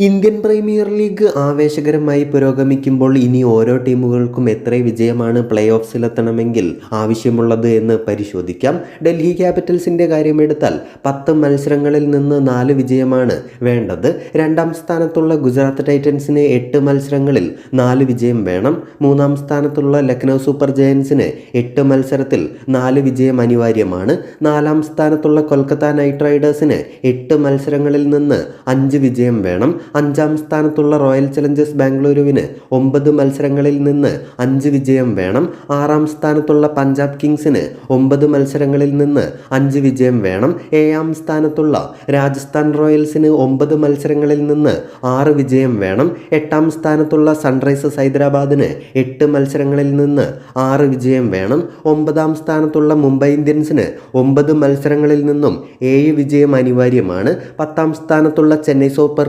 Indian premier league ആവേശകരമായി പുരോഗമിക്കുമ്പോൾ ഇനി ഓരോ ടീമുകൾക്കും എത്ര വിജയമാണ് പ്ലേ ഓഫ്സിലെത്തണമെങ്കിൽ ആവശ്യമുള്ളത് എന്ന് പരിശോധിക്കാം. ഡൽഹി ക്യാപിറ്റൽസിന്റെ കാര്യമെടുത്താൽ പത്ത് മത്സരങ്ങളിൽ നിന്ന് നാല് വിജയമാണ് വേണ്ടത്. രണ്ടാം സ്ഥാനത്തുള്ള ഗുജറാത്ത് ടൈറ്റൻസിന് എട്ട് മത്സരങ്ങളിൽ നാല് വിജയം വേണം. മൂന്നാം സ്ഥാനത്തുള്ള ലക്നൗ സൂപ്പർ ജയൻസിന് എട്ട് മത്സരത്തിൽ നാല് വിജയം അനിവാര്യമാണ്. നാലാം സ്ഥാനത്തുള്ള കൊൽക്കത്ത നൈറ്റ് റൈഡേഴ്സിന് എട്ട് മത്സരങ്ങളിൽ നിന്ന് അഞ്ച് വിജയം വേണം. അഞ്ചാം സ്ഥാനത്തുള്ള റോയൽ ചലഞ്ചേഴ്സ് ബാംഗ്ലൂരുവിന് ഒമ്പത് മത്സരങ്ങളിൽ നിന്ന് അഞ്ച് വിജയം വേണം. ആറാം സ്ഥാനത്തുള്ള പഞ്ചാബ് കിങ്സിന് ഒമ്പത് മത്സരങ്ങളിൽ നിന്ന് അഞ്ച് വിജയം വേണം. ഏഴാം സ്ഥാനത്തുള്ള രാജസ്ഥാൻ റോയൽസിന് ഒമ്പത് മത്സരങ്ങളിൽ നിന്ന് ആറ് വിജയം വേണം. എട്ടാം സ്ഥാനത്തുള്ള സൺറൈസേഴ്സ് ഹൈദരാബാദിന് എട്ട് മത്സരങ്ങളിൽ നിന്ന് ആറ് വിജയം വേണം. ഒമ്പതാം സ്ഥാനത്തുള്ള മുംബൈ ഇന്ത്യൻസിന് ഒമ്പത് മത്സരങ്ങളിൽ നിന്നും ഏഴ് വിജയം അനിവാര്യമാണ്. പത്താം സ്ഥാനത്തുള്ള ചെന്നൈ സൂപ്പർ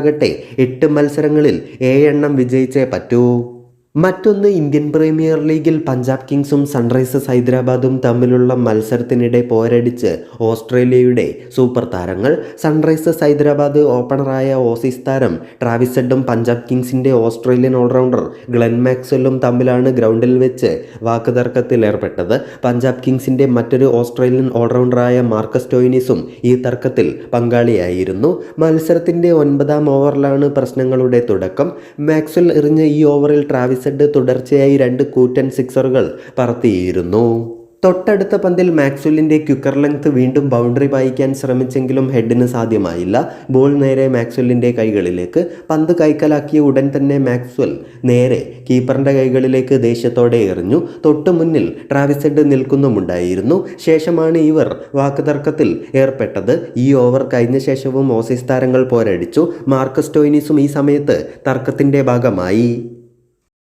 കിങ്സിനാകട്ടെ എട്ട് മത്സരങ്ങളിൽ ഏഴെണ്ണം വിജയിച്ചേ പറ്റൂ. മറ്റൊന്ന് ഇന്ത്യൻ പ്രീമിയർ ലീഗിൽ പഞ്ചാബ് കിങ്സും സൺറൈസേഴ്സ് ഹൈദരാബാദും തമ്മിലുള്ള മത്സരത്തിനിടെ പോരടിച്ച് ഓസ്ട്രേലിയയുടെ സൂപ്പർ താരങ്ങൾ സൺറൈസേഴ്സ് ഹൈദരാബാദ് ഓപ്പണറായ ഓസീസ് താരം ട്രാവിസെഡും പഞ്ചാബ് കിങ്സിന്റെ ഓസ്ട്രേലിയൻ ഓൾറൗണ്ടർ ഗ്ലെൻ മാക്സ്വെല്ലും തമ്മിലാണ് ഗ്രൗണ്ടിൽ വെച്ച് വാക്കുതർക്കത്തിൽ ഏർപ്പെട്ടത്. പഞ്ചാബ് കിങ്സിന്റെ മറ്റൊരു ഓസ്ട്രേലിയൻ ഓൾറൗണ്ടറായ മാർക്കസ് ടോയിനിസും ഈ തർക്കത്തിൽ പങ്കാളിയായിരുന്നു. മത്സരത്തിന്റെ ഒൻപതാം ഓവറിലാണ് പ്രശ്നങ്ങളുടെ തുടക്കം. മാക്സ്വെൽ എറിഞ്ഞ ഈ ഓവറിൽ ട്രാവിസ് സെഡ് തുടർച്ചയായി രണ്ട് കൂറ്റൻ സിക്സറുകൾ പറത്തിയിരുന്നു. തൊട്ടടുത്ത പന്തിൽ മാക്സ്വെല്ലിന്റെ ക്യുക്കർ ലെങ്ത് വീണ്ടും ബൗണ്ടറി പായിക്കാൻ ശ്രമിച്ചെങ്കിലും ഹെഡിന് സാധ്യമായില്ല. ബോൾ നേരെ മാക്സ്വെല്ലിന്റെ കൈകളിലേക്ക്. പന്ത് കൈക്കലാക്കിയ ഉടൻ തന്നെ മാക്സ്വെൽ നേരെ കീപ്പറിന്റെ കൈകളിലേക്ക് ദേഷ്യത്തോടെ എറിഞ്ഞു. തൊട്ടു മുന്നിൽ ട്രാവിസെഡ് നിൽക്കുന്നുമുണ്ടായിരുന്നു. ശേഷമാണ് ഇവർ വാക്കുതർക്കത്തിൽ ഏർപ്പെട്ടത്. ഈ ഓവർ കഴിഞ്ഞ ശേഷവും ഓസീസ് താരങ്ങൾ പോരടിച്ചു. മാർക്കസ് ടോയിനിസും ഈ സമയത്ത് തർക്കത്തിന്റെ ഭാഗമായി.